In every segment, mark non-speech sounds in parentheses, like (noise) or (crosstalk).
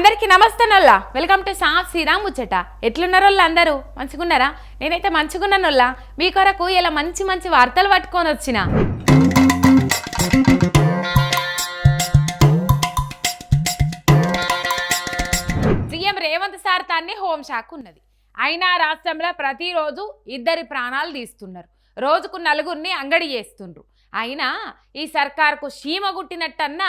అందరికీ నమస్తే నొల్లా. Welcome to సాఫ్ శ్రీరామ్ ముచ్చట. ఎట్లున్నారోళ్ళు అందరూ? మంచిగున్నారా? నేనైతే మంచిగున్నాను నొల్లా. మీ కొరకు ఇలా మంచి మంచి వార్తలు పట్టుకొని వచ్చిన. సీఎం రేవంత్ సార్ తాన్ని హోంశాఖ ఉన్నది. అయినా రాష్ట్రంలో ప్రతిరోజు ఇద్దరి ప్రాణాలు తీస్తున్నారు. రోజుకు నలుగురిని అంగడి చేస్తుండ్రు. అయినా ఈ సర్కార్కు సీమ గుట్టినట్టన్నా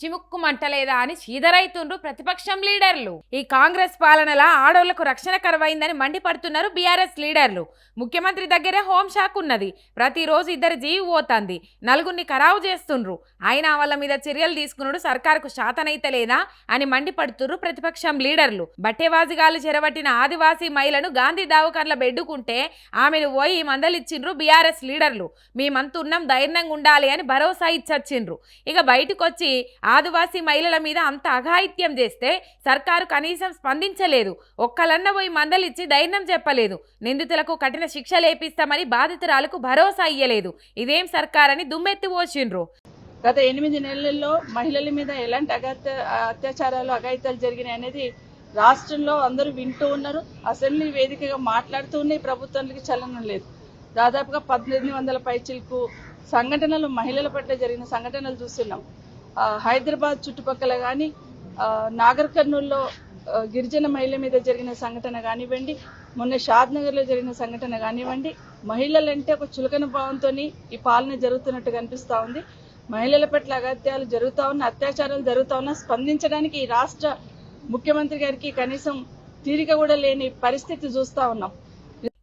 చిముక్కుమంటలేదా అని చీదరైతుండ్రు ప్రతిపక్షం లీడర్లు. ఈ కాంగ్రెస్ పాలనల ఆడోళ్ళకు రక్షణ కరువైందని మండిపడుతున్నారు బీఆర్ఎస్ లీడర్లు. ముఖ్యమంత్రి దగ్గరే హోంశాఖ ఉన్నది. ప్రతిరోజు ఇద్దరు జీవి పోతుంది. నలుగురిని ఖరావు చేస్తుండ్రు. అయినా వాళ్ళ మీద చర్యలు తీసుకున్నాడు సర్కార్కు శాతనైతలేదా అని మండిపడుతున్నారు ప్రతిపక్షం లీడర్లు. బట్టేవాజిగాలు చెరబట్టిన ఆదివాసీ మహిళను గాంధీ దావకర్ల బెడ్డుకుంటే ఆమెను పోయి మందలిచ్చిండ్రు బీఆర్ఎస్ లీడర్లు. మేమంతున్నం ధైర్యంగా ఉండాలి అని భరోసా ఇచ్చొచ్చిండ్రు. ఇక బయటకు వచ్చి ఆదివాసీ మహిళల మీద అంత అఘాయిత్యం చేస్తే సర్కారు కనీసం స్పందించలేదు. ఒక్కలన్న పోయి మందలిచ్చి ధైర్యం చెప్పలేదు. నిందితులకు కఠిన శిక్ష లేపిస్తామని బాధితురాలకు భరోసా ఇయ్యలేదు. ఇదేం సర్కారని దుమ్మెత్తి పోసిండ్రు గత ఎనిమిది నెలల్లో మహిళల మీద ఎలాంటి అగత్య అత్యాచారాలు అఘాయిత్యాలు జరిగినాయి అనేది రాష్ట్రంలో అందరూ వింటూ ఉన్నారు. అసెంబ్లీ వేదికగా మాట్లాడుతూ ఉన్నాయి ప్రభుత్వానికి చలనం లేదు. దాదాపుగా పద్దెనిమిది వందల పైచిలకు సంఘటనలు మహిళల పట్ల జరిగిన సంఘటనలు చూస్తున్నాం. హైదరాబాద్ చుట్టుపక్కల కానీ నాగర్ కర్నూల్లో గిరిజన మహిళ మీద జరిగిన సంఘటన కానివ్వండి మొన్న షాద్ నగర్లో జరిగిన సంఘటన కానివ్వండి మహిళలంటే ఒక చులకన భావంతో ఈ పాలన జరుగుతున్నట్టు కనిపిస్తూ ఉంది. మహిళల పట్ల అగత్యాలు జరుగుతూ ఉన్న అత్యాచారాలు జరుగుతూ ఉన్నా స్పందించడానికి ఈ రాష్ట్ర ముఖ్యమంత్రి గారికి కనీసం తీరిక కూడా లేని పరిస్థితి చూస్తూ ఉన్నాం.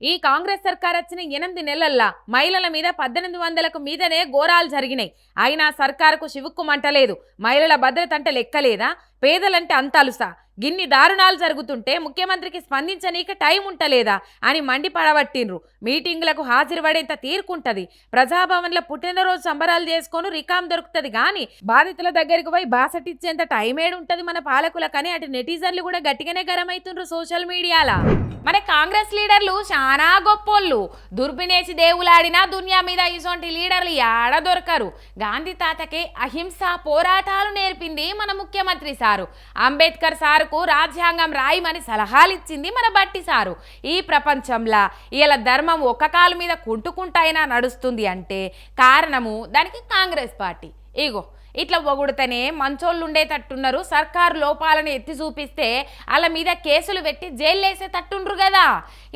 ఈ కాంగ్రెస్ సర్కార్ వచ్చిన ఎనిమిది నెలల్లా మహిళల మీద పద్దెనిమిది వందలకు మీదనే ఘోరాలు జరిగినాయి. అయినా సర్కారుకు చివుక్కుమంటలేదు మహిళల భద్రత అంటే లెక్కలేదా? పేదలంటే అంత అలుసా? గిన్ని దారుణాలు జరుగుతుంటే ముఖ్యమంత్రికి స్పందించనీక టైం ఉంటలేదా అని మండిపడబట్టిండ్రు. మీటింగులకు హాజరుపడేంత తీరుకుంటది ప్రజాభవన్లో పుట్టినరోజు సంబరాలు చేసుకొని రికాం దొరుకుతుంది కానీ బాధితుల దగ్గరికి పోయి బాసటిచ్చేంత టైం ఏడుంటది మన పాలకులకని అటు నెటిజన్లు కూడా గట్టిగానే గరమవుతుండ్రు సోషల్ మీడియాలా. మన కాంగ్రెస్ లీడర్లు చాలా గొప్పోళ్ళు. దుర్బినేసి దేవులాడినా దునియా మీద ఇటువంటి లీడర్లు యాడ దొరకరు. గాంధీ తాతకే అహింస పోరాటాలు నేర్పింది మన ముఖ్యమంత్రి సారు. అంబేద్కర్ సారుకు రాజ్యాంగం రాయమని సలహాలు ఇచ్చింది మన బట్టి సారు. ఈ ప్రపంచంలో ఇలా ధర్మం ఒక్క కాలు మీద కుంటుకుంటైనా నడుస్తుంది అంటే కారణము దానికి కాంగ్రెస్ పార్టీ. ఇగో ఇట్లా పొగుడితేనే మంచోళ్ళు ఉండేటట్టున్నారు సర్కారు లోపాలను ఎత్తి చూపిస్తే వాళ్ళ మీద కేసులు పెట్టి జైల్లేసే వేసేటట్టుండ్రు కదా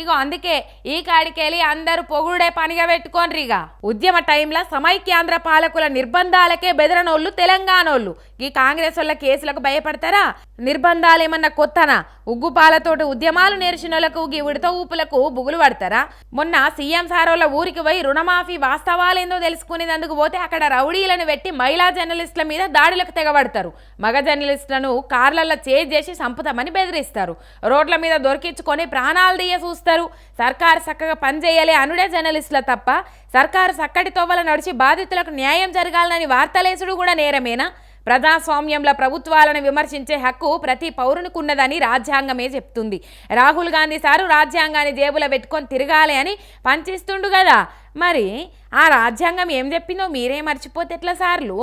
ఇగో అందుకే ఈ కాడికెళ్ళి అందరూ పొగుడే పనిగా పెట్టుకోండ్రి ఇక ఉద్యమ టైంలో సమైక్యాంధ్ర పాలకుల నిర్బంధాలకే బెదరనోళ్ళు తెలంగాణోళ్ళు. ఈ కాంగ్రెస్ వాళ్ళ కేసులకు భయపడతారా? నిర్బంధాలు ఏమన్నా కొత్తనా? ఉగ్గుపాలతోటి ఉద్యమాలు నేర్చినోళ్ళకు గీ ఉడత ఊపులకు బుగులు పడతారా? మొన్న సీఎం సారోళ్ళ ఊరికి పోయి రుణమాఫీ వాస్తవాలేందో తెలుసుకునేందుకు పోతే అక్కడ రౌడీలను పెట్టి మహిళా జర్నలిస్టుల మీద దాడులకు తెగబడతారు. మగ జర్నలిస్టులను కార్లలో చేజ్ చేసి సంపుతామని బెదిరిస్తారు. రోడ్ల మీద దొరికించుకొని ప్రాణాలు తీయ చూస్తారు. సర్కారు చక్కగా పనిచేయలే అనుడే జర్నలిస్టుల తప్ప సర్కారు చక్కటి తోవల నడిచి బాధితులకు న్యాయం జరగాలని వార్తలేసుడు కూడా నేరమేనా? ప్రజాస్వామ్యంలో ప్రభుత్వాలను విమర్శించే హక్కు ప్రతి పౌరునికి ఉన్నదని రాజ్యాంగమే చెప్తుంది. రాహుల్ గాంధీ సారు రాజ్యాంగాన్ని జేబులో పెట్టుకొని తిరగాలి అని పంచిస్తుండు కదా మరి ఆ రాజ్యాంగం ఏం చెప్పిందో మీరే మర్చిపోతే ఎట్లా సార్లు?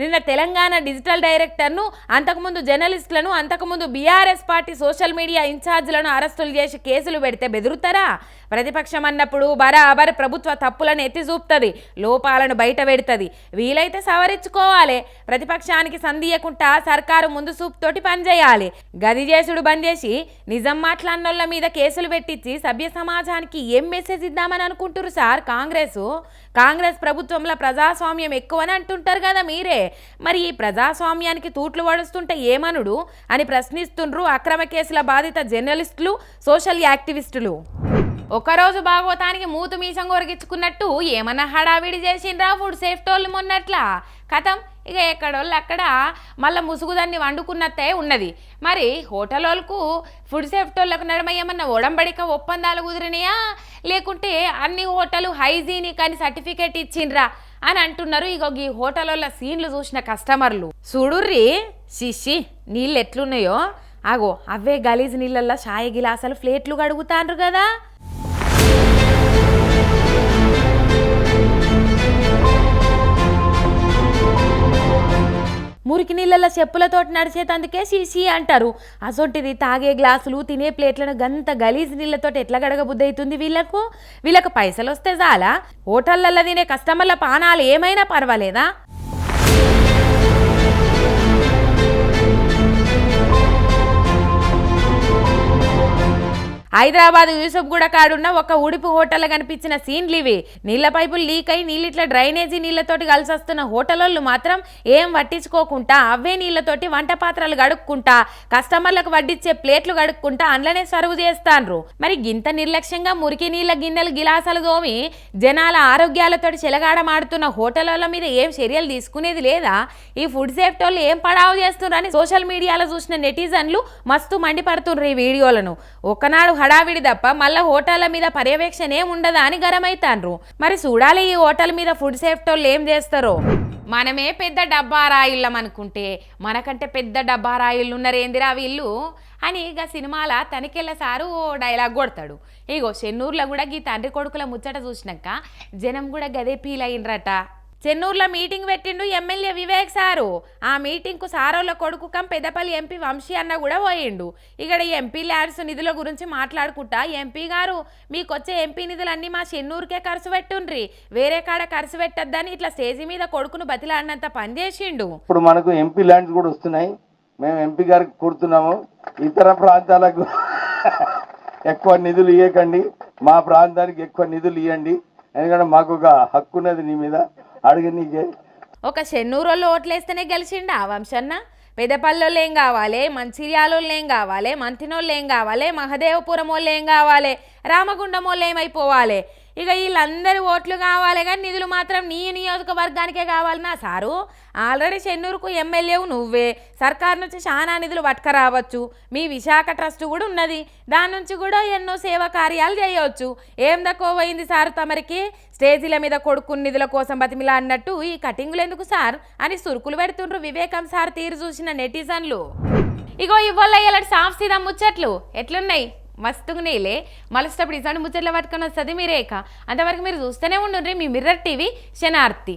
నిన్న తెలంగాణ డిజిటల్ డైరెక్టర్ను అంతకుముందు జర్నలిస్టులను అంతకుముందు బీఆర్ఎస్ పార్టీ సోషల్ మీడియా ఇన్ఛార్జ్లను అరెస్టులు చేసి కేసులు పెడితే బెదురుతారా? ప్రతిపక్షం అన్నప్పుడు బరాబర్ ప్రభుత్వ తప్పులను ఎత్తి చూపుతుంది లోపాలను బయట పెడుతుంది. వీలైతే సవరించుకోవాలి. ప్రతిపక్షానికి సందీయకుండా సర్కారు ముందు చూపుతోటి పనిచేయాలి గది చేసుడు బంద్ చేసి నిజం మాట్లాడినోళ్ళ మీద కేసులు పెట్టించి సభ్య సమాజానికి ఏం మెసేజ్ ఇద్దామని అనుకుంటారు సార్? కాంగ్రెస్ కాంగ్రెస్ ప్రభుత్వంలో ప్రజాస్వామ్యం ఎక్కువని అంటుంటారు కదా మీరే. మరి ఈ ప్రజాస్వామ్యానికి తూట్లు పడుస్తుంటే ఏమనుడు అని ప్రశ్నిస్తుండ్రు అక్రమ కేసుల బాధిత జర్నలిస్టులు సోషల్ యాక్టివిస్టులు. ఒకరోజు భాగవతానికి మూతు మీసం కొరిగించుకున్నట్టు ఏమన్నా హడావిడి చేసిండ్రా ఫుడ్ సేఫ్టోళ్ళు మొన్నట్లా? కథం ఇక ఎక్కడోళ్ళు అక్కడ మళ్ళీ ముసుగుదాన్ని వండుకున్నట్టే ఉన్నది. మరి హోటల్ వాళ్ళకు ఫుడ్ సేఫ్టోళ్ళకు నడమ ఏమన్నా ఒడంబడిక ఒప్పందాలు కుదిరినాయా? లేకుంటే అన్ని హోటల్ హైజీనిక్ అని సర్టిఫికేట్ ఇచ్చిండ్రా అని అంటున్నారు ఇగో ఈ హోటల్ వాళ్ళ సీన్లు చూసిన కస్టమర్లు. చూడుర్రి శిషి నీళ్ళు ఎట్లున్నాయో? ఆగో అవే గలీజ్ నీళ్ళల్లో చాయ్ గిలాసాలు ప్లేట్లు కడుగుతాండ్రు కదా? మురికి నీళ్ళల్లో చెప్పులతో చెప్పులతోటి నడిచేతందుకే షీషీ అంటారు. అసొంటిది తాగే గ్లాసులు తినే ప్లేట్లను గంత గలీజ్ నీళ్ళతోటి ఎట్లా గడగబుద్ధి అవుతుంది వీళ్ళకు? వీళ్ళకు పైసలు వస్తే చాలా హోటళ్ళల్లో తినే కస్టమర్ల పానాలు ఏమైనా పర్వాలేదా? హైదరాబాద్ యూసఫ్గూడ కాడున్న ఒక ఉడుపు హోటల్ కనిపించిన సీన్లు ఇవి. నీళ్ళ పైపులు లీక్ అయి నీళ్ళు ఇట్లా డ్రైనేజీ నీళ్ళతోటి కలిసి వస్తున్న హోటలోళ్ళు మాత్రం ఏం పట్టించుకోకుండా అవే నీళ్ళతోటి వంట పాత్రలు గడుక్కుంటా కస్టమర్లకు వడ్డిచ్చే ప్లేట్లు గడుక్కుంటా అందులోనే సర్వ్ చేస్తాన్రు. మరి గింత నిర్లక్ష్యంగా మురికి నీళ్ళ గిన్నెలు గిలాసాలు దోమి జనాల ఆరోగ్యాలతోటి చెలగాడమాడుతున్న హోటళ్ళ మీద ఏం చర్యలు తీసుకునేది లేదా? ఈ ఫుడ్ సేఫ్టీ వాళ్ళు ఏం పడావు చేస్తున్నారని సోషల్ మీడియాలో చూసిన నెటిజన్లు మస్తు మండిపడుతుండ్రు ఈ వీడియోలను. ఒకనాడు హడావిడి తప్ప మళ్ళా హోటళ్ళ మీద పర్యవేక్షణ ఏం ఉండదా అని గరమైతాన్రు. మరి చూడాలి ఈ హోటల్ మీద ఫుడ్ సేఫ్టీ వాళ్ళు ఏం చేస్తారో. మనమే పెద్ద డబ్బా రాయిళ్ళం అనుకుంటే మనకంటే పెద్ద డబ్బా రాయిళ్ళు ఉన్నారేందిరా వీళ్ళు? అని ఇక సినిమాల తనికెళ్ళ సారు ఓ డైలాగ్ కొడతాడు. ఇగో చెన్నూరులో కూడా గీ తండ్రి కొడుకుల ముచ్చట చూసినాక జనం కూడా గదే ఫీల్ అయ్యిండ్రట. చెన్నూరులో మీటింగ్ పెట్టిండు ఎమ్మెల్యే వివేక్ సారు. ఆ మీటింగ్కు సారోళ్ళ కొడుకు కం పెద్దపల్లి ఎంపీ వంశీ అన్న కూడా పోయిండు. ఇక్కడ ఎంపీ ల్యాడ్స్ నిధుల గురించి మాట్లాడుకుంటా. ఎంపీ గారు మీకు వచ్చే ఎంపీ నిధులన్నీ మా చెన్నూరుకే ఖర్చు పెట్టుండ్రి. వేరే కాడ ఖర్చు పెట్టద్దని ఇట్లా స్టేజి మీద కొడుకును బతిలాడినంత పని చేసిండు. ఇప్పుడు మనకు ఎంపీ ల్యాండ్స్ కూడా వస్తున్నాయి. మేము ఎంపీ గారికి కోరుతున్నాము. ఇతర ప్రాంతాలకు (laughs) ఎక్కువ నిధులు ఇవ్వకండి మా ప్రాంతానికి ఎక్కువ నిధులు ఇవ్వండి ఎందుకంటే మాకు ఒక హక్కు ఉన్నది నీ మీద. అడిగనీకే ఒక చెన్నూరులో ఓట్లేస్తేనే గెలిచిండా ఆ వంశన్న? పెద్దపల్లిలో ఏం కావాలి? మంచిర్యాలలో ఏం కావాలి? మంతినోళ్ళు ఏం కావాలి? మహదేవపురం వాళ్ళు ఏం కావాలి? రామగుండం వాళ్ళు ఏమైపోవాలి? ఇక వీళ్ళందరి ఓట్లు కావాలి కానీ నిధులు మాత్రం నీ నియోజకవర్గానికే కావాలన్నా సారు. ఆల్రెడీ చెన్నూరుకు ఎమ్మెల్యేవు నువ్వే. సర్కార్ నుంచి చాలా నిధులు పట్టుకరావచ్చు. మీ విశాఖ ట్రస్ట్ కూడా ఉన్నది. దాని నుంచి కూడా ఎన్నో సేవా కార్యాలు చేయవచ్చు. ఏం తక్కువ పోయింది సార్ తమరికి? స్టేజీల మీద కొడుకు నిధుల కోసం బతిమిలా అన్నట్టు ఈ కటింగులు ఎందుకు సార్? అని సురుకులు పెడుతుండ్రు వివేకం సార్ తీరు చూసిన నెటిజన్లు. ఇగో ఇవ్వాల ఇలాంటి సాఫ్ సీదా ముచ్చట్లు? ఎట్లున్నాయి? మస్తుగునేలే. మలసప్పుడు ఇసాంటి ముచ్చట్లో పట్టుకొని వస్తుంది మీరేక. అంతవరకు మీరు చూస్తూనే ఉండండి మీ మిర్రర్ టీవీ శనార్తి.